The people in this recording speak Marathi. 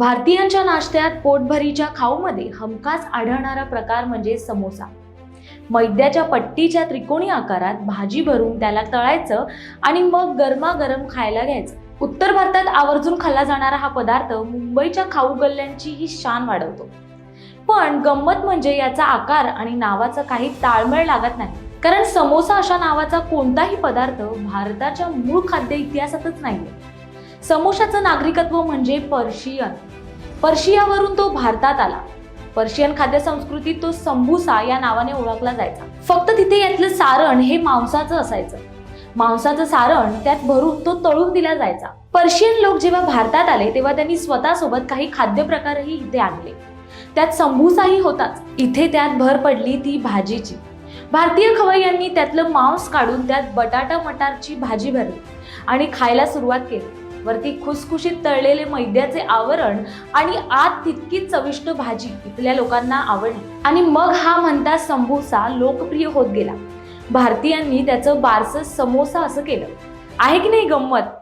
भारतीयांच्या नाश्त्यात पोटभरीच्या खाऊमध्ये हमखास आढळणारा प्रकार म्हणजे समोसा. मैद्याच्या पट्टीच्या त्रिकोणी आकारात भाजी भरून त्याला तळायचं आणि मग गरमागरम खायला घ्यायचं. उत्तर भारतात आवर्जून खाल्ला जाणारा हा पदार्थ मुंबईच्या खाऊ गल्ल्यांची ही शान वाढवतो. पण गंमत म्हणजे याचा आकार आणि नावाचा काही ताळमेळ लागत नाही. कारण समोसा अशा नावाचा कोणताही पदार्थ भारताच्या मूळ खाद्य इतिहासातच नाहीये. समोशाचं नागरिकत्व म्हणजे पर्शियन. पर्शियावरून तो भारतात आला. पर्शियन खाद्य संस्कृतीत तो संबुसा या नावाने ओळखला जायचा. फक्त तिथे यातलं सारण हे मांसाचं असायचं. मांसाचं सारण त्यात भरून तो तळून दिला जायचा. पर्शियन लोक जेव्हा भारतात आले तेव्हा त्यांनी स्वतःसोबत काही खाद्यप्रकारही इथे आणले. त्यात संभुसाही होताच. इथे त्यात भर पडली ती भाजीची. भारतीय खवय्यांनी त्यातलं मांस काढून त्यात बटाटा मटारची भाजी भरली आणि खायला सुरुवात केली. वरती खुसखुशीत तळलेले मैद्याचे आवरण आणि आत तितकीच चविष्ट भाजी इथल्या लोकांना आवडली. आणि मग हा म्हणता समोसा लोकप्रिय होत गेला. भारतीयांनी त्याचं बारसं समोसा असं केलं. आहे की नाही गंमत?